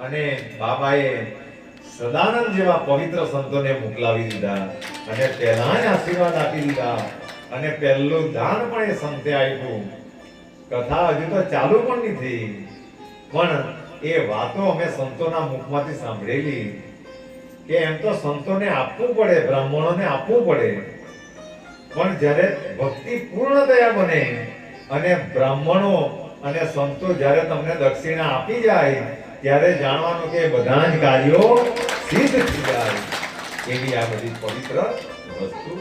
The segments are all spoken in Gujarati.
અને બાબાએ સદાનંદ જેવા પવિત્ર સંતોને મોકલાવી દીધા અને પહેલા આશીર્વાદ આપી દીધા અને પહેલું દાન પણ એ સંતે આપ્યું. કથા હજુ તો ચાલુ પણ નથી. પણ એ વાતો અમે સંતોના મુખમાંથી સાંભળેલી કે એમ તો સંતોને આપવું પડે, બ્રાહ્મણોને આપવું પડે. પણ જ્યારે ભક્તિ પૂર્ણ થયા બને અને બ્રાહ્મણો અને સંતો જ્યારે તમને દક્ષિણા આપી જાય ત્યારે જાણવાનું કે બધા જ કાર્યો સિદ્ધ થઈ એવી આ બધી પવિત્ર વસ્તુ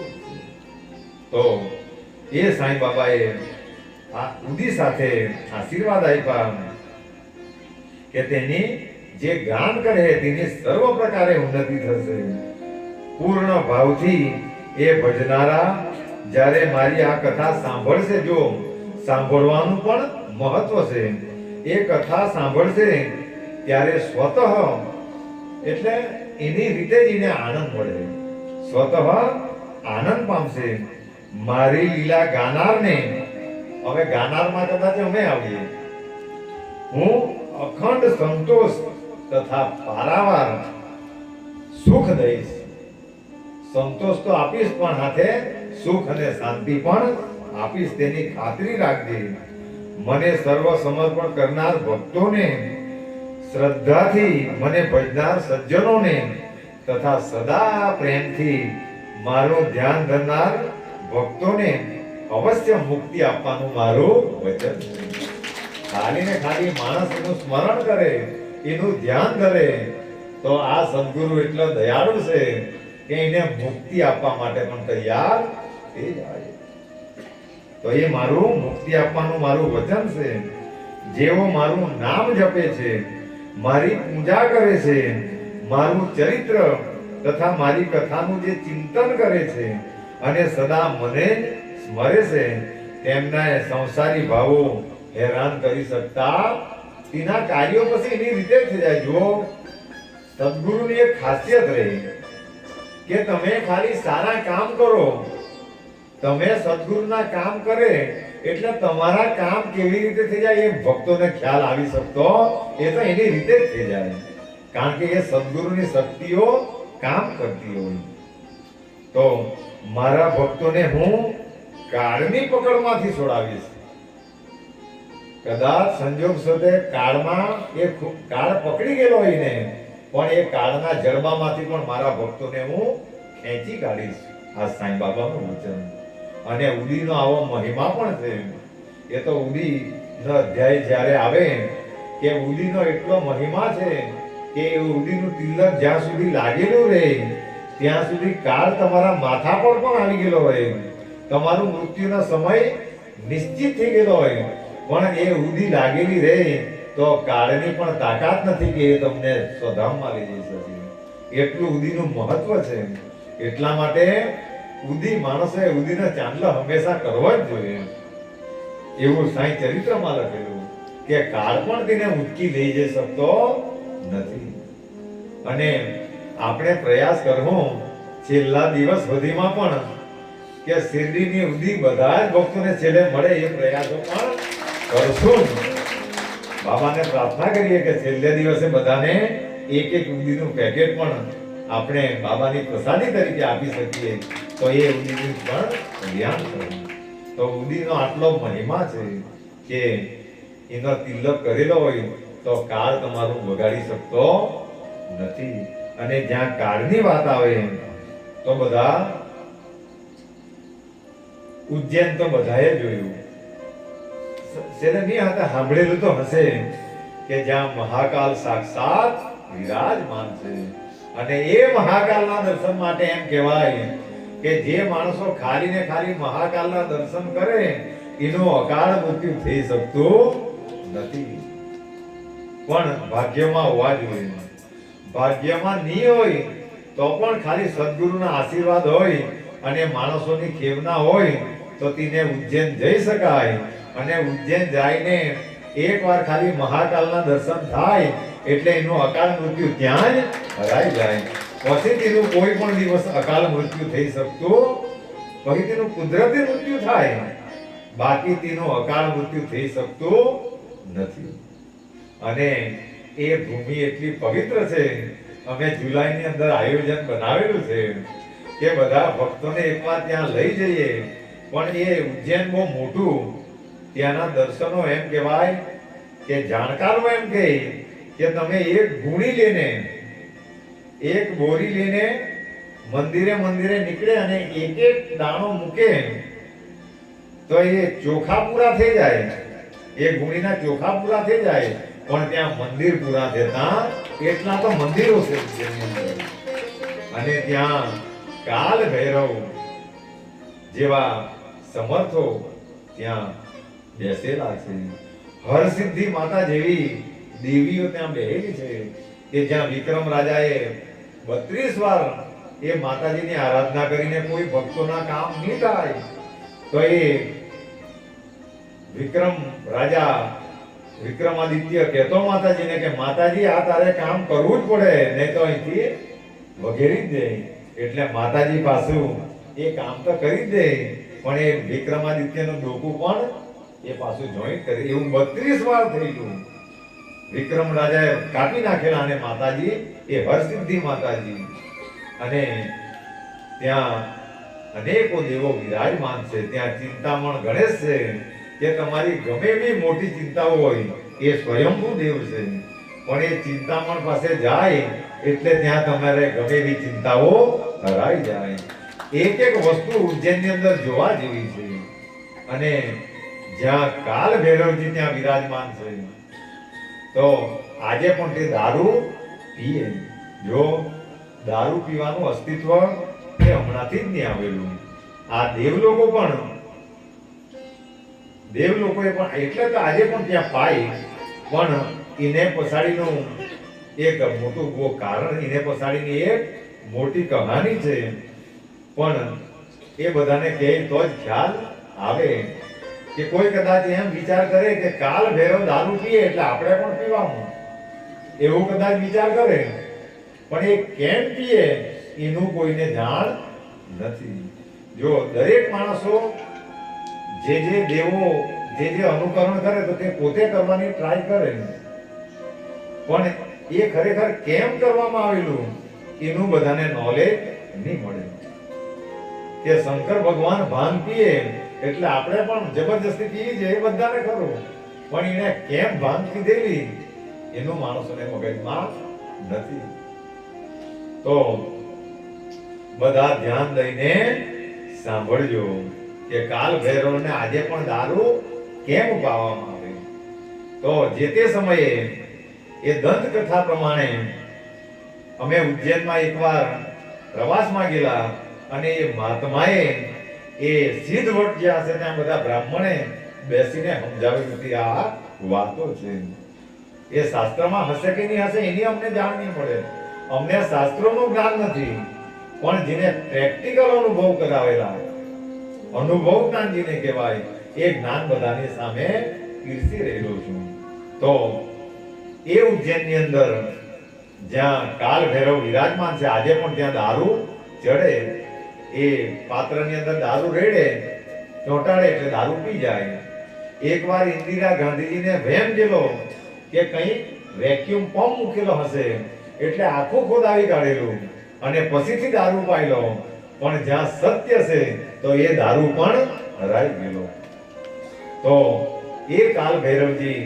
તો એ સાંઈ બાબાએ આ ઉદી સાથે આશીર્વાદ આપ્યા કે તેની જે ગાન કરે તેની સર્વ પ્રકારે ઉન્નતિ થશે. પૂર્ણ ભાવથી એ ભજનારા જ્યારે મારી આ કથા સાંભળશે, જો સાંભળવાનું પણ મહત્વ છે. એ કથા સાંભળશે ત્યારે સ્વતઃ એટલે એની રીતે જ એને આનંદ મળે. સ્વતઃ આનંદ પામશે. મારી લીલા ગાનારને, હવે ગાનારમાં કદાચ અમે આવીએ. હું અખંડ સંતોષ તથા પારાવાર સુખ દઈશ. સંતોષ તો આપીશ પણ સાથે સુખ અને શાંતિ પણ આપીશ તેની ખાતરી રાખજે. મને સર્વ સમર્પણ કરનાર ભક્તોને શ્રદ્ધાથી મને ભજનાર સજ્જનોને તથા સદા પ્રેમથી મારું ધ્યાન ધરનાર ભક્તોને અવશ્ય મુક્તિ આપવાનું મારું વચન છે. ખાલી ને ખાલી માણસ એનું સ્મરણ કરે, એનું ધ્યાન ધરે, તો આ સદગુરુ એટલો દયાળુ છે કે એને મુક્તિ આપવા માટે પણ તૈયાર થઈ જાય. તો એ મારું મુક્તિ આપવાનું મારું વચન છે. જેઓ મારું નામ જપે છે મારી પૂજા કરે છે, મારું ચરિત્ર તથા મારી કથાનું જે ચિંતન કરે છે અને સદા મને સ્મરે છે, તેમના સંસારી ભાવો હેરાન કરી શકતા તેના કાર્યો પછી એની રીતે થઈ જાય. જો સદગુરુની એક ખાસિયત રહી કે તમે ખાલી સારા કામ કરો, તમે સદગુરુના કામ કરે એટલે તમારા કામ કેવી રીતે થઈ જાય એ ભક્તોને ખ્યાલ આવી શકતો એ તો એની રીતે જ થઈ જાય. કારણ કે એ સદગુરુની શક્તિઓ કામ કરતી હોય. તો મારા ભક્તોને હું કાળની પકડમાંથી છોડાવીશ. કદાચ સંજોગ સાથે કાળમાં એ કાળ પકડી ગયેલો હોય ને, પણ એ કાળના જડબામાંથી પણ મારા ભક્તોને હું ખેંચી કાઢીશ. આ સાંઈ બાબાનું વચન. અને ઉદીનો આવો મહિમા પણ છે. એ તો ઉડી અધ્યાય જ્યારે આવે, કે ઉડીનો એટલો મહિમા છે કે એ ઉડીનું તિલક જ્યાં સુધી લાગેલું રહે, ત્યાં સુધી કાળ તમારા માથા પર પણ આવી ગયેલો હોય. તમારું મૃત્યુનો સમય નિશ્ચિત થઈ ગયેલો હોય. પણ એ ઉડી લાગેલી રહે, તો કાળની પણ તાકાત નથી કે એ તમને સ્વધામમાં લઈ જઈ શકે. એટલું ઉદીનું મહત્વ છે. એટલા માટે ઉદી માણસે ઉદીના ચાંદલો હંમેશા કરવો જ જોઈએ. એવું સાંઈ ચરિત્રમાં લખેલું કે કાળ પણ તેને ઉચકી લઈ જઈ શકતો નથી. અને આપણે પ્રયાસ કરવો છેલ્લા દિવસ સુધીમાં પણ કે શિરડીની ઉદી બધા જ ભક્તોને છેલ્લે મળે એ પ્રયાસો પણ કરશું. બાબાને પ્રાર્થના કરીએ કે છેલ્લે દિવસે બધાને એક એક ઉંધીનું પેકેટ પણ આપણે બાબાની પ્રસાદી તરીકે આપી શકીએ. તો એ ઉંદીનું પણ ધ્યાન કરવું તો ઉદીનો આટલો મહિમા છે કે એનો તિલક કરેલો હોય તો કાળ તમારું બગાડી શકતો નથી. અને જ્યાં કાળની વાત આવે તો બધા ઉજ્જૈન તો બધાએ જોયું. શેરે નહીં હતા, સાંભળેલું તો હશે કે જ્યાં મહાકાલ સાક્ષાત વિરાજમાન છે. અને એ મહાકાલના દર્શન માટે એમ કહેવાય કે જે માણસો ખાલી ને ખાલી મહાકાલના દર્શન કરે, એનું અકાળ મૃત્યુ થઈ શકતું નથી. પણ ભાગ્યમાં હોવા જોઈએ. ભાગ્યમાં નહીં હોય, તો પણ ખાલી સદગુરુના આશીર્વાદ હોય અને માણસોની ખેવના હોય, તો તેને ઉજ્જૈન જઈ શકાય. અને ઉજ્જૈન જઈને એકવાર ખાલી મહાકાલના દર્શન થાય, એટલે એનું અકાળ મૃત્યુ ત્યાં જ હરાઈ જાય. પછી તેનું કોઈ પણ દિવસ અકાલ મૃત્યુ થઈ શકતું પછી તેનું કુદરતી મૃત્યુ થાય. બાકી તેનું અકાળ મૃત્યુ થઈ શકતું નથી. અને એ ભૂમિ એટલી પવિત્ર છે. અમે જુલાઈની અંદર આયોજન બનાવેલું છે કે બધા ભક્તોને એકવાર ત્યાં લઈ જઈએ. પણ એ ઉજ્જૈન બહુ મોટું. ત્યાંના દર્શનો એમ કહેવાય કે જાણકારો એમ કહે કે તમે એક ગુણી લઈને એક બોરી લઈને મંદિરે મંદિરે નીકળે અને એક એક દાણો મૂકે, તો એ ચોખા પૂરા થઈ જાય. એ ગુણીના ચોખા પૂરા થઈ જાય, પણ ત્યાં મંદિર પૂરા થતા એટલા તો મંદિરો છે અને ત્યાં કાલ ભૈરવ જેવા સમર્થો ત્યાં બેસેલા છે. હરસિદ્ધિ માતા જેવી દેવીઓ ત્યાં બેહેલી છે કે જ્યાં વિક્રમ રાજાએ બત્રીસ વાર એ માતાજીની આરાધના કરીને કોઈ ભક્તોના કામ નહીં થાય. તો એ વિક્રમ રાજા વિક્રમાદિત્ય કહેતો માતાજીને કે, માતાજી, આ તારે કામ કરવું જ પડે, નહીં તો અહીંથી વગેરી જ દે. એટલે માતાજી પાછું, એ કામ તો કરી જ દે, પણ એ વિક્રમાદિત્યનું ડોકું પણ એ પાછું જોઈન્ટ કરે. એવું બત્રીસ વાર થઈ ગયું. વિક્રમ રાજાએ કાપી નાખેલા અને માતાજી, એ હરસિદ્ધિ માતાજી. અને ત્યાં અનેકો દેવો વિરાજમાન છે. ત્યાં ચિંતામણ ગણેશ છે કે તમારી ગમે એવી મોટી ચિંતાઓ હોય, એ સ્વયંભૂ દેવ છે. પણ એ ચિંતામણ પાસે જાય એટલે ત્યાં તમારે ગમે એવી ચિંતાઓ હરાઈ જાય. એક એક વસ્તુ ઉજ્જૈનની અંદર જોવા જેવી છે. અને જ્યાં કાલ ભૈરવજી ત્યાં વિરાજમાન છે. તો આજે પણ તે દારૂ પીએ. જો દારૂ પીવાનું અસ્તિત્વ એ હમણાંથી જ નહીં આવેલું. આ દેવ લોકો પણ દેવ લોકોએ પણ, એટલે તો આજે પણ ત્યાં પાય, પણ એને પસાડીનું એક મોટું કારણ, એને પસાડીની એક મોટી કહાની છે. પણ એ બધાને કહે તો જ ખ્યાલ આવે. કે કોઈ કદાચ એમ વિચાર કરે કે કાલ ભેરો દારૂ પીએ એટલે આપણે પણ પીવાનું. એવું કદાચ વિચાર કરે. પણ એ કેમ પીએ એનું કોઈને જાણ નથી. જો દરેક માણસો જે જે દેવો, જે જે અનુકરણ કરે તો તે પોતે કરવાની ટ્રાય કરે. પણ એ ખરેખર કેમ કરવામાં આવેલું એનું બધાને નોલેજ નહીં મળે. કે શંકર ભગવાન ભાન પીએ એટલે આપણે પણ જબરજસ્તી પીવી છે એ બધાને ખરું. પણ એને કેમ ભાંગ દેવી એનું માણસોને મગજમાં નથી. તો બધા ધ્યાન દઈને સાંભળજો કે કાલ ભૈરવને આજે પણ દારૂ કેમ પાવામાં આવે? તો જે તે સમયે એ દંત કથા પ્રમાણે અમે ઉજ્જૈનમાં એકવાર પ્રવાસમાં ગયેલા અને એ મહાત્માએ એ સિદ્ધવટ જ્યાં છે ત્યાં બધા બ્રાહ્મણે બેસીને સમજાવી હતી આ વાતો છે. એ શાસ્ત્રમાં હશે કે નહીં હશે એની અમને જાણ નહીં પડે. અમને શાસ્ત્રોનું જ્ઞાન નથી, પણ જેને પ્રેક્ટિકલ અનુભવ કરાવેલા, અનુભવ જ્ઞાન જેને કહેવાય, એ જ્ઞાન બધાની સામે પીરસી રહેલો છું. તો એ ઉજ્જૈનની અંદર જ્યાં કાલ ભૈરવ વિરાજમાન છે, આજે પણ ત્યાં દારૂ ચડે એ પાત્રની અંદર દારૂ રેડે, ચોંટાડે એટલે દારૂ પી જાય. એકવાર ઇન્દિરા ગાંધીજીને વહેમ ગયેલો કે કઈ વેક્યુમ પંપ મૂકેલો હશે, એટલે આખું ખોદાવી કાઢેલું અને પછીથી દારૂ પાયલો. પણ જ્યાં સત્ય છે, તો એ દારૂ પણ હરાઈ ગયેલો. તો એ કાલ ભૈરવજી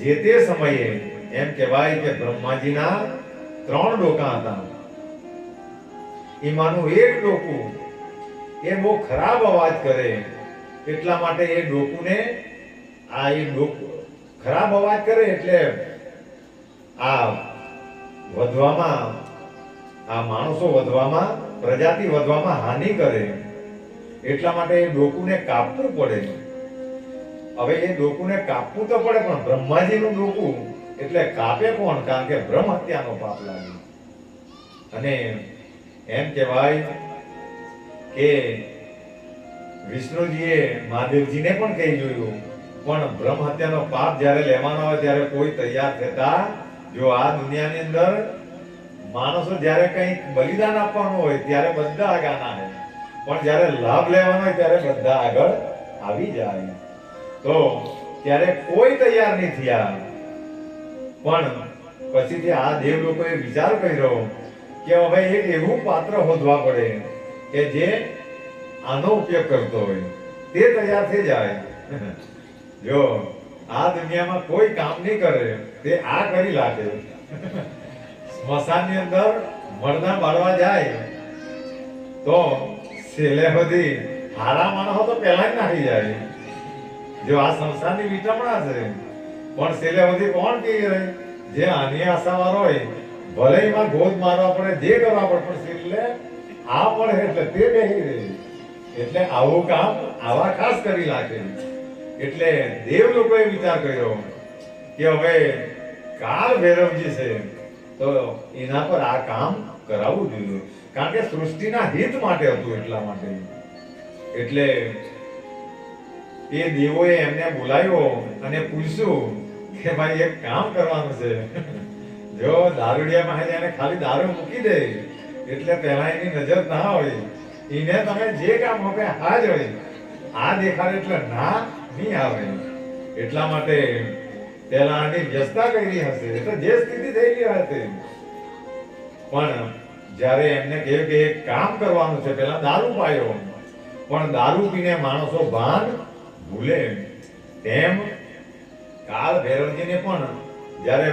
જે તે સમયે એમ કહેવાય કે બ્રહ્માજીના ત્રણ ડોકા હતા. એમાંનું એક ડોકું એ બહુ ખરાબ અવાજ કરે. એટલા માટે એ ડોકુને આ એ ડોકું ખરાબ અવાજ કરે એટલે આ વધવામાં, આ માણસો વધવામાં, પ્રજાતિ વધવામાં હાનિ કરે. એટલા માટે એ ડોકુને કાપવું પડે. હવે એ ડોકુને કાપવું તો પડે પણ બ્રહ્માજીનું ડોકું એટલે કાપે કોણ? કારણ કે બ્રહ્મ હત્યાનો પાપ લાગે. અને એમ કહેવાય કે વિષ્ણુજીએ મહાદેવજીને પણ કહી જોયું. પણ બ્રહ્મ હત્યાનો પાપ જ્યારે લેવાનો આવે ત્યારે કોઈ તૈયાર થતા, જો આ દુનિયાની અંદર માણસો જ્યારે કંઈક બલિદાન આપવાનું હોય ત્યારે બધા આગાના હોય. પણ જ્યારે લાભ લેવાનો હોય ત્યારે બધા આગળ આવી જાય. તો ત્યારે કોઈ તૈયાર નહીં થયા. પણ પછીથી આ દેવ લોકોએ વિચાર કર્યો કે હવે એક એવું પાત્ર હોદવા પડે કે જે આનો ઉપયોગ કરતો હોય. તે તૈયાર થઈ જાય. જો આ દુનિયામાં કોઈ કામ નહીં કરે, તે આ કરી લાગે. સ્મશાનની અંદર મરદા બાળવા જાય, તો છેલ્લે બધી હારા માણસો તો પહેલા જ નાખી જાય. જો આ સંસારની વિટમણા છે, પણ છેલ્લે બધી કોણ કહી રહે? જે આની આશાવાળો હોય ભલે એમાં ગોદ મારવા પડે, જે કરવા પડે, પણ છેલ્લે આ પડે એટલે તે બેહી રહી એટલે આવું કામ આવા ખાસ કરી લાગે એટલે દેવ લોકોએ વિચાર કર્યો કે હવે કાળ ભૈરવજી છે, તો એના પર આ કામ કરાવવું જોઈએ. કારણ કે સૃષ્ટિના હિત માટે હતું એટલા માટે. એટલે એ દેવોએ એમને બોલાવ્યો અને પૂછ્યું કે ભાઈ, એક કામ કરવાનું છે. જો દારૂડિયા પાસે એને ખાલી દારૂ મૂકી દે, એટલે પહેલા એની નજર ના હોય. એને તમે જે કામ આપે હા જ હોય. આ દેખાડે એટલે ના નહીં આવે. એટલા માટે પહેલા આની વ્યસ્તા કરી હશે. એટલે જે સ્થિતિ થયેલી હતી પણ જ્યારે એમને કહ્યું કે એક કામ કરવાનું છે, પહેલા દારૂ પાયો. પણ દારૂ પીને માણસો ભાન ભૂલે. તેમ કાળ ભૈરવજીને પણ જ્યારે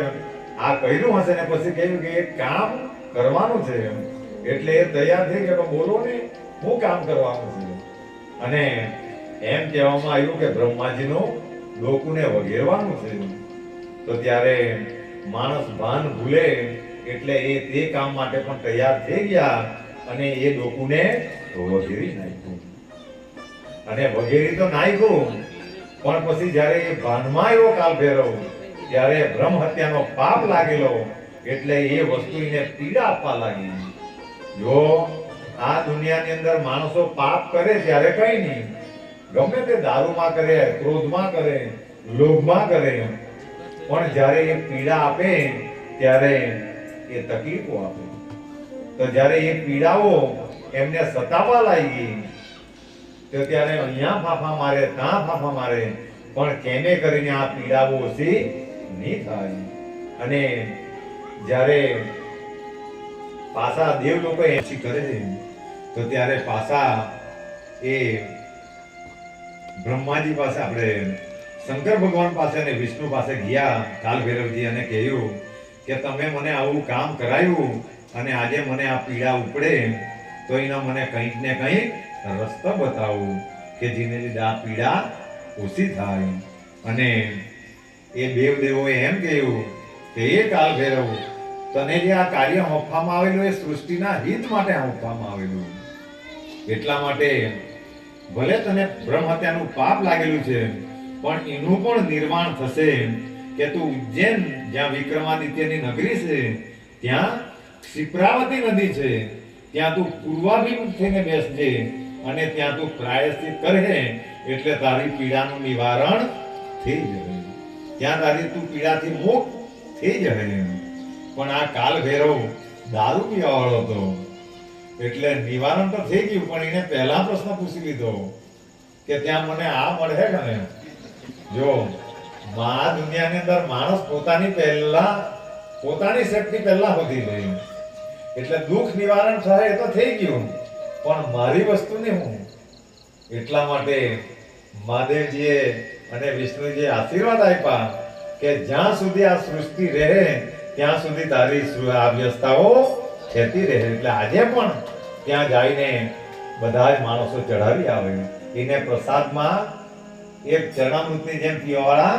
આ કર્યું હશે ને પછી કહ્યું કે એક કામ કરવાનું છે એટલે એ તૈયાર થઈ ગયો. બોલો ને, હું કામ કરવાનું છે? અને એમ કહેવામાં આવ્યું કે બ્રહ્માજીનું લોકોને વગેરવાનું છે. તો ત્યારે માણસ ભાન ભૂલે એટલે એ તે કામ માટે પણ તૈયાર થઈ ગયા અને એ લોકોને વગેરી નાખ્યું. અને વગેરી તો નાખ્યું, પણ પછી જ્યારે એ ભાનમાં આવ્યો કાલ ભૈરવ ત્યારે બ્રહ્મ હત્યાનો પાપ લાગેલો એટલે એ વસ્તુ એને પીડા આપવા લાગી. જો આ દુનિયાની અંદર માણસો પાપ કરે ત્યારે કઈ નહીં. ગમે તે દારૂમાં કરે, ક્રોધમાં કરે, લોભમાં કરે, પણ જ્યારે એ પીડા આપે ત્યારે એ તકલીફો આપે. તો જ્યારે એ પીડાઓ એમને સતાવા લાગી, તો ત્યારે અહીંયા ફાફા મારે, ત્યાં ફાફા મારે, પણ કેમે કરીને આ પીડાઓ ઓછી નહીં થાય. અને જ્યારે પાસા દેવ લોકો એસી કરે છે, તો ત્યારે પાસા એ બ્રહ્માજી પાસે આપણે શંકર ભગવાન પાસે અને વિષ્ણુ પાસે ગયા કાલ ભૈરવજી અને કહ્યું કે તમે મને આવું કામ કરાયું અને આજે મને આ પીડા ઉપડે, તો એના મને કંઈક ને કંઈક રસ્તો બતાવો કે જેને લીધે આ પીડા ઓછી થાય. અને એ દેવ દેવોએ એમ કહ્યું કે એ કાલ ભૈરવ, તને જે આ કાર્ય આપવામાં આવેલું, એ સૃષ્ટિના હિત માટે આપવામાં આવેલું. એટલા માટે ભલે તને બ્રહ્મ હત્યાનું પાપ લાગેલું છે, પણ એનું પણ નિર્માણ થશે કે તું ઉજ્જૈન, જ્યાં વિક્રમાદિત્યની નગરી છે, ત્યાં ક્ષિપ્રાવતી નદી છે, ત્યાં તું પૂર્વાભિમુખ થઈને બેસજે અને ત્યાં તું પ્રાયશ્ચિત કરે એટલે તારી પીડાનું નિવારણ થઈ જશે. ત્યાં તારી તું પીડાથી મુક્ત થઈ જશે પણ આ કાલ ભૈરવ દારૂ પીવાવાળો હતો. એટલે નિવારણ તો થઈ ગયું, પણ એને પહેલા પ્રશ્ન પૂછી લીધો કે ત્યાં મને આ મળે ને જો, મા દુનિયાની અંદર માણસ પોતાની પહેલા, પોતાની સેફટી પહેલા હોતી રહી એટલે દુઃખ નિવારણ થાય એ તો થઈ ગયું. પણ મારી વસ્તુ નહીં હું એટલા માટે મહાદેવજીએ અને વિષ્ણુજી આશીર્વાદ આપ્યા કે જ્યાં સુધી આ સૃષ્ટિ રહે, ત્યાં સુધી તારી આ વ્યવસ્થાઓ છેતી રહે. એટલે આજે પણ ત્યાં જઈને બધા જ માણસો ચઢાવી આવે. એને પ્રસાદમાં એક ચરણામૃતની જેમ પીવાવાળા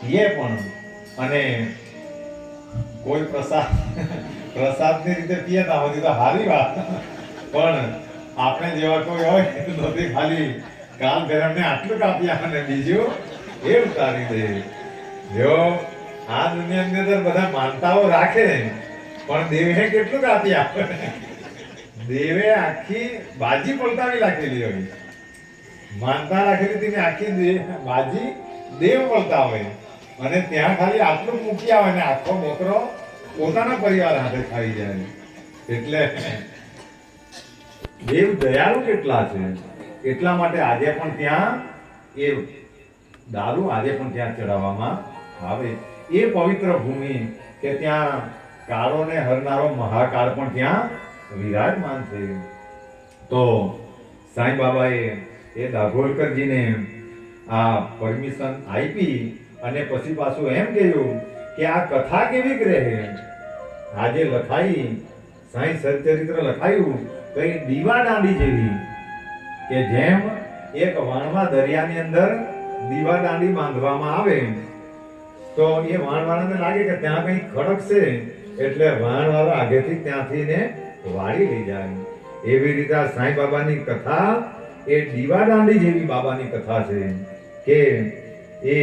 પીએ પણ. અને કોઈ પ્રસાદ પ્રસાદની રીતે પીએ ના હોય તો હારી વાત. પણ આપણે જેવા કોઈ હોય, તો નથી ખાલી કામ ભેરમને આટલું કાપ્યા અને બીજું એ ઉતારી દે જો આ દુનિયાની અંદર બધા માનતાઓ રાખે, પણ દેવે કેટલું કાપી આપે? દેવે આખી બાજી પલટાવી રાખેલી હોય. માનતા રાખેલી તેની આખી બાજી દેવ હોય. અને ત્યાં ખાલી આટલું મૂકી આવે ને આખો મોકરો પોતાના પરિવાર હાથે ખાઈ જાય. એટલે દેવ દયાળુ કેટલા છે? એટલા માટે આજે પણ ત્યાં એ દારૂ આજે પણ ત્યાં ચડાવવામાં આવે. એ પવિત્ર ભૂમિ કે ત્યાં કાળોને હરનારો મહાકાળ પણ ત્યાં વિરાજમાન છે. તો સાંઈ બાબાએ એ દાભોલકરજીને આ પરમિશન આપી અને પછી પાછું એમ કહ્યું કે આ કથા કેવી રહે? આજે લખાઈ, સાંઈ સચરિત્ર લખાયું તો એ દીવા દાંડી જેવી કે જેમ એક વણમાં દરિયાની અંદર દીવા દાંડી બાંધવામાં આવે. તો એ વાણવાળાને લાગે કે ત્યાં કંઈ ખડક છે, એટલે વાણવાળો આગેથી ત્યાંથી ને વાળી લઈ જાય. એવી રીતે આ સાંઈ બાબાની કથા એ દીવા દાંડી જેવી બાબાની કથા છે, કે એ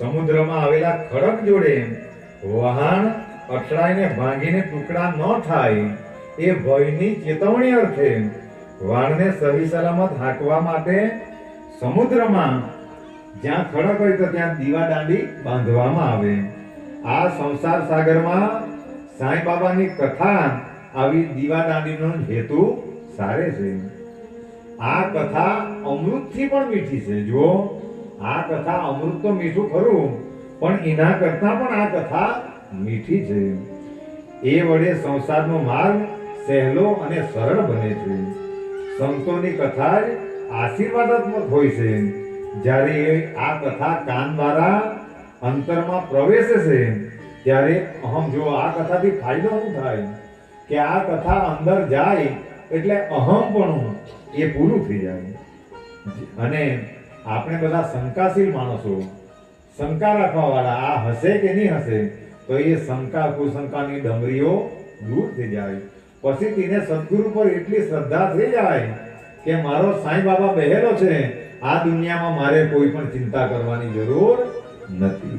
સમુદ્રમાં આવેલા ખડક જોડે વહાણ અથડાઈને ભાંગીને ટુકડા ન થાય, એ ભયની ચેતવણી અર્થે વાણને સહી સલામત હાંકવા માટે સમુદ્રમાં જ્યાં ખડક હોય તો ત્યાં દીવા દાંડી બાંધવામાં આવે. આ સંસાર સાગરમાં સાંઈ બાબાની કથા આવી દીવા દાંડીનો હેતુ સારે છે. આ કથા અમૃતથી પણ મીઠી છે. જો આ કથા અમૃત તો મીઠું ખરું, પણ એના કરતા પણ આ કથા મીઠી છે. એ વડે સંસારનો માર્ગ સહેલો અને સરળ બને છે. સંતોની કથા આશીર્વાદાત્મક હોય છે. જ્યારે એ આ કથા કાન દ્વારા અંતરમાં પ્રવેશે છે, ત્યારે અહમ જો આ કથાથી ફાયદો શું થાય? કે આ કથા અંદર જાય એટલે અહમપણું એ પૂરું થઈ જાય. અને આપણે બધા શંકાશીલ માણસો, શંકા રાખવાવાળા, આ હશે કે નહીં હશે, તો એ શંકા, કુશંકાની ડમરીઓ દૂર થઈ જાય. પછી તેને સદગુરુ પર એટલી શ્રદ્ધા થઈ જાય કે મારો સાંઈ બાબા બહેલો છે, આ દુનિયામાં મારે કોઈ પણ ચિંતા કરવાની જરૂર નથી.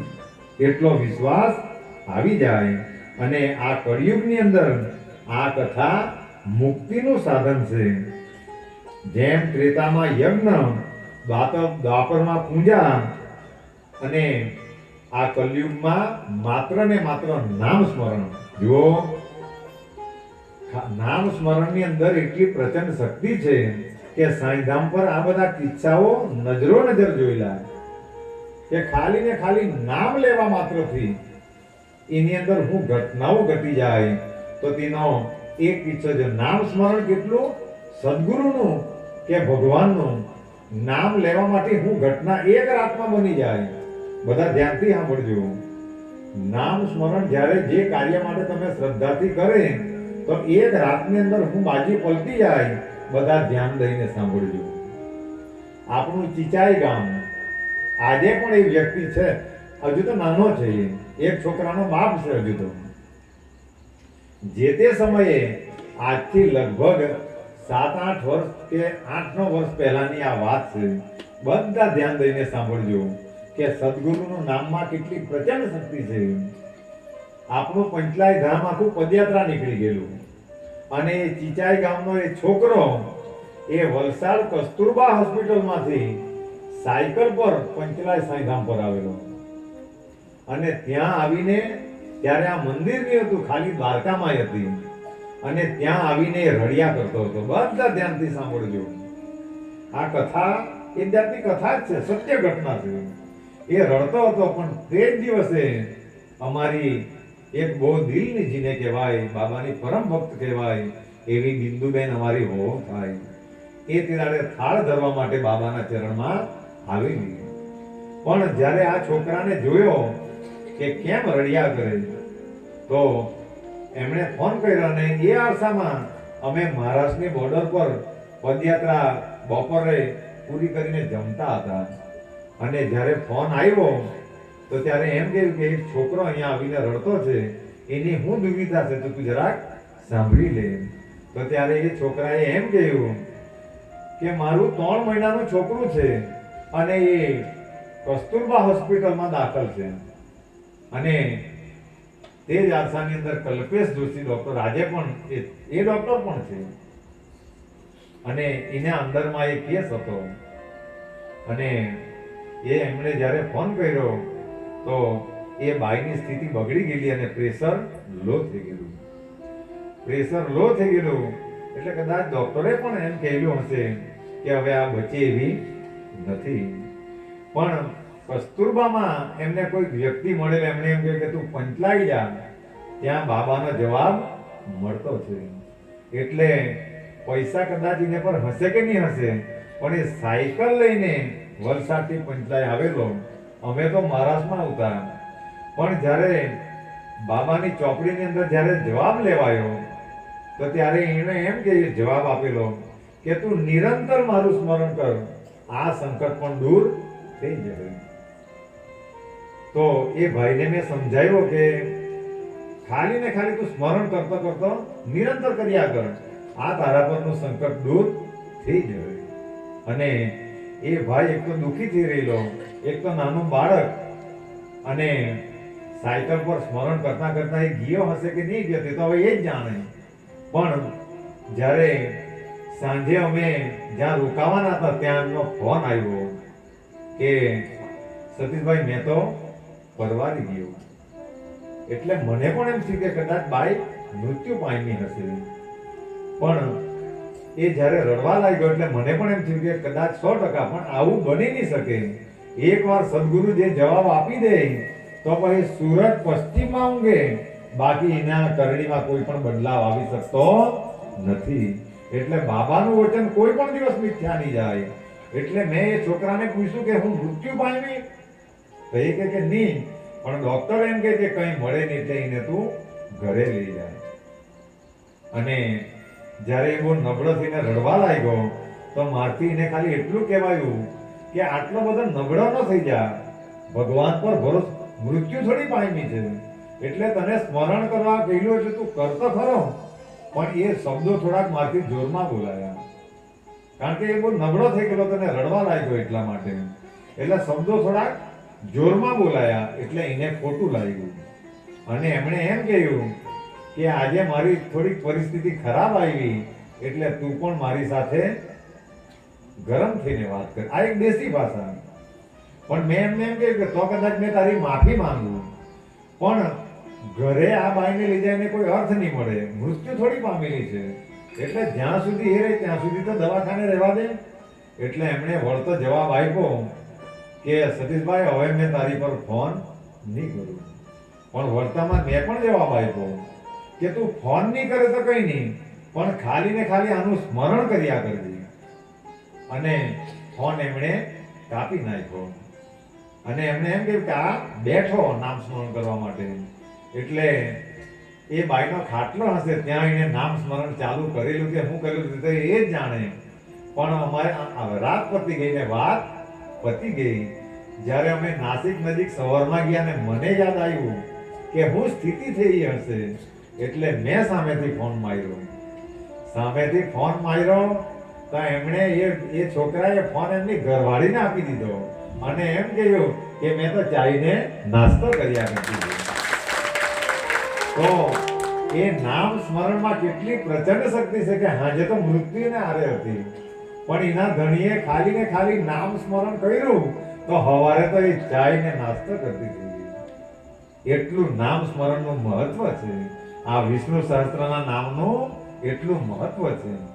એટલો વિશ્વાસ આવી જાય અને આ કળિયુગની અંદર આ કથા મુક્તિનું સાધન છે. જેમ ત્રેતામાં યજ્ઞ દ્વાપર દ્વાપરમાં પૂજા અને આ કલયુગમાં માત્ર ને માત્ર નામ સ્મરણ. જો નામ સ્મરણની અંદર એટલી પ્રચંડ શક્તિ છે કે સાંઈધામ પર આ બધા કિસ્સાઓ નજરો નજર જોયેલા કે ખાલી ને ખાલી નામ લેવા માત્રથી એની અંદર હું ઘટનાઓ ઘટી જાય. તો તેનો એક કિસ્સો છે, નામ સ્મરણ કેટલું? સદગુરુનું કે ભગવાનનું? નામ લેવા માટે હું ઘટના એક રાતમાં બની જાય. બધા ધ્યાનથી સાંભળજો. નામ સ્મરણ જ્યારે જે કાર્ય માટે તમે શ્રદ્ધાથી કરે, તો એક રાતની અંદર હું બાજી પલટી જાય. બધા ધ્યાન દઈને સાંભળજો. આપણું ચિચાઈ ગામ આજે પણ એ વ્યક્તિ છે, હજુ તો નાનો છે એ. એક છોકરાનો બાપ છે હજુ તો. જે તે સમયે આજથી લગભગ સાત, આઠ વર્ષ કે આઠ, નવ વર્ષ પહેલાની આ વાત છે, બધા ધ્યાન દઈને સાંભળજો કે સદગુરુનું નામમાં કેટલી પ્રચંડ શક્તિ છે. આપણું પંચલાય ધામ આખું પદયાત્રા નીકળી ગયેલું. અને ચીચાઈ ગામનો એ છોકરો એ વલસાડ કસ્તુરબા હોસ્પિટલમાંથી સાયકલ પર પંચલાય સાંઈધામ પર આવેલો. અને ત્યાં આવીને ત્યારે આ મંદિર નહીં હતું, ખાલી દ્વારકામાં હતી. અને ત્યાં આવીને રડ્યા કરતો હતો. બધા ધ્યાનથી સાંભળજો. આ કથા, એ જાતની કથા જ છે, સત્ય ઘટના છે. એ રડતો હતો, પણ તે જ દિવસે અમારી એક બહુ દિલની જીને કહેવાય, બાબાની પરમ ભક્ત કહેવાય, એવી બિંદુબેન અમારી હો થાય. એ તિરાડે થાળ ધરવા માટે બાબાના ચરણમાં આવી ગઈ. પણ જ્યારે આ છોકરાને જોયો કે કેમ રડિયા કરે, તો એમણે ફોન કર્યો અને એ આરસામાં અમે મહારાષ્ટ્રની બોર્ડર પર પદયાત્રા બપોરે પૂરી કરીને જમતા હતા. અને જ્યારે ફોન આવ્યો તો ત્યારે એમ કહ્યું કે છોકરો અહીંયા આવીને રડતો છે, એની હું દુવિધા છે? તો તું જરાક સાંભળી લે. તો ત્યારે એ છોકરાએ એમ કહ્યું કે મારું ત્રણ મહિનાનું છોકરું છે અને એ કસ્તુરબા હોસ્પિટલમાં દાખલ છે. અને તે જ આરસાની અંદર કલ્પેશ જોશી ડૉક્ટર આજે પણ એ એ ડોક્ટર પણ છે. અને એના અંદરમાં એ કેસ હતો. અને એ એમણે જ્યારે ફોન કર્યો તો એ બાઈની સ્થિતિ બગડી ગયેલી અને પ્રેશર લો થઈ ગયેલું. પ્રેશર લો થઈ ગયેલું. એટલે કદાચ ડોક્ટરે પણ એમ કહેલું હશે કે હવે આ બચે એવી નથી. પણ કસ્તુરબામાં એમને કોઈ વ્યક્તિ મળેલ, એમણે એમ કહ્યું કે તું પંચલાઈ જા. ત્યાં બાબાનો જવાબ મળતો છે. એટલે પૈસા કદાચ એને પર હશે કે નહીં હશે, પણ એ સાયકલ લઈને વલસાડથી પંચલાઈ આવેલો. અમે તો મહારાષ્ટ્રમાં આવતા પણ જ્યારે બાબાની ચોપડીની અંદર જ્યારે જવાબ લેવાયો, તો ત્યારે એણે એમ કે, જવાબ આપેલો કે, તું નિરંતર મારું સ્મરણ કર. આ સંકટ પણ દૂર થઈ જશે. તો એ ભાઈને મેં સમજાવ્યો કે, ખાલી ને ખાલી તું સ્મરણ કરતો કરતો નિરંતર કર્યા કર. આ તારા પરનું સંકટ દૂર થઈ જશે. અને એ ભાઈ એક તો દુઃખી થઈ રહેલો, એક તો નાનું બાળક, અને સાયકલ પર સ્મરણ કરતા કરતા એ ગયો હશે કે નહીં ગયો તે તો હવે એ જ જાણે. પણ જ્યારે સાંજે અમે જ્યાં રોકાવાના હતા ત્યાં એમનો ફોન આવ્યો કે સતીશભાઈ, મેં તો પરવારી ગયો. એટલે મને પણ એમ થયું કે કદાચ બાઈક મૃત્યુ પામી હશે. પણ એ જ્યારે રડવા લાગ્યો એટલે મને પણ એમ થયું કે કદાચ સો ટકા, પણ આવું બની નહીં શકે. એકવાર સદગુરુ જે જવાબ આપી દે, તો પછી સુરત પશ્ચિમમાં ઊંઘે. બાકી એના કરણીમાં કોઈ પણ બદલાવ આવી શકતો નથી. એટલે બાબાનું વચન કોઈ પણ દિવસ મિથ્યા નહીં જાય. એટલે મેં એ છોકરાને પૂછ્યું કે હું મૃત્યુ પામી તો એ કે નહીં, પણ ડોક્ટર એમ કે કંઈ મળે નહીં એને તું ઘરે લઈ જાય. અને જ્યારે એ બહુ નબળો થઈને રડવા લાગ્યો, તો મારથી એને ખાલી એટલું કહેવાયું કે આટલો બધો નબળો ન થઈ જા. ભગવાન પર ભરોસ મૃત્યુ થોડી પામી છે. એટલે તને સ્મરણ કરવા કહેલું એટલે તું કરતો ખરો પણ એ શબ્દો થોડાક મારથી જોરમાં બોલાયા. કારણ કે એ બહુ નબળો થઈ ગયેલો, તને રડવા લાગ્યો એટલા માટે. એટલે શબ્દો થોડાક જોરમાં બોલાયા, એટલે એને ખોટું લાગ્યું. અને એમણે એમ કહ્યું કે આજે મારી થોડીક પરિસ્થિતિ ખરાબ આવી, એટલે તું પણ મારી સાથે ગરમ થઈને વાત કર. આ એક દેશી ભાષા પણ મેં એમને એમ કહ્યું કે તો કદાચ મેં તારી માફી માંગુ. પણ ઘરે આ બાઈને લઈ જાય કોઈ અર્થ નહીં મળે. મૃત્યુ થોડી પામેલી છે. એટલે જ્યાં સુધી એ રહે, ત્યાં સુધી તો દવાખાને રહેવા દે. એટલે એમણે વળતો જવાબ આપ્યો કે, સતીશભાઈ, હવે મેં તારી પર ફોન નહીં કરું. પણ વળતામાં મેં પણ જવાબ આપ્યો કે તું ફોન નહીં કરે તો કંઈ નહીં, પણ ખાલી ને ખાલી આનું સ્મરણ કર્યા કરજે અને ફોન એમણે કાપી નાખ્યો. અને એમણે એમ કહ્યું કે આ બેઠો નામ સ્મરણ કરવા માટે. એટલે એ બાઈનો ખાટલો હશે ત્યાં એને નામ સ્મરણ ચાલુ કરેલું કે હું કરેલું તે એ જ જાણે. પણ અમારે રાત પતી ગઈ ને વાત પતી ગઈ. જ્યારે અમે નાસિક નજીક સવારમાં ગયા ને મને યાદ આવ્યું કે હું સ્થિતિ થઈ હશે. એટલે મેં સામેથી ફોન માર્યો. સામેથી ફોન માર્યો તો એમણે એ એ છોકરાએ ફોન એમની ઘરવાળીને આપી દીધો. અને એમ કહ્યું કે મેં તો ચાઈને નાસ્તો કર્યા નથી. તો એ નામ સ્મરણમાં કેટલી પ્રચંડ શક્તિ છે કે હાજે તો મૃત્યુને આરે હતી. પણ એના ધણીએ ખાલી ને ખાલી નામ સ્મરણ કર્યું તો હવારે તો એ ચાઈને નાસ્તો કરતી દીધી એટલું નામ સ્મરણનું મહત્વ છે. આ વિષ્ણુ સહસ્ત્રના નામનું એટલું મહત્વ છે.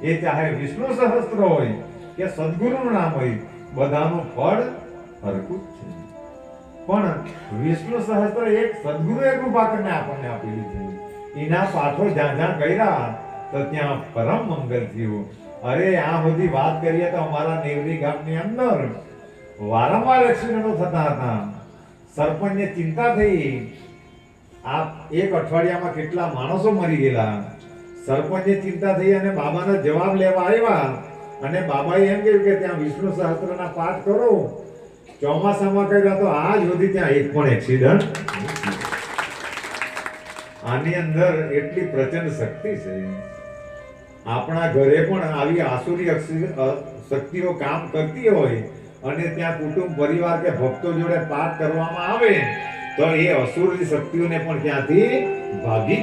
એ ચાહે વિષ્ણુ સહસ્ત્ર હોય કે સદગુરુનું નામ હોય, બધાનું ફળ હરકું છે. પણ વિષ્ણુ સહસ્ત્ર એક સદગુરુએ કૃપા કરીને આપણને આપેલી છે. એના પાઠો જ્યાં જ્યાં કર્યા, તો ત્યાં પરમ મંગલ થયું. અરે, આ બધી વાત કરીએ તો અમારા નેવરી ગામની અંદર વારંવાર એક્સિડન્ટો થતા હતા. સરપંચને ચિંતા થઈ. આ એક અઠવાડિયામાં કેટલા માણસો મરી ગયેલા? સરપંચે ચિંતા થઈ અને બાબાના જવાબ લેવા આવ્યા. અને બાબાએ એમ કહ્યું કે ત્યાં વિષ્ણુ સહસ્ત્રના પાઠ કરો. ચોમાસામાં કર્યા તો આજ સુધી ત્યાં એક પણ એક્સિડન્ટ આની અંદર એટલી પ્રચંડ શક્તિ છે. આપણા ઘરે પણ આવી આસુરી શક્તિઓ કામ કરતી હોય અને ત્યાં કુટુંબ, પરિવાર કે ભક્તો જોડે પાઠ કરવામાં આવે. તો એ અસુરની શક્તિઓને પણ ત્યાંથી ભાગી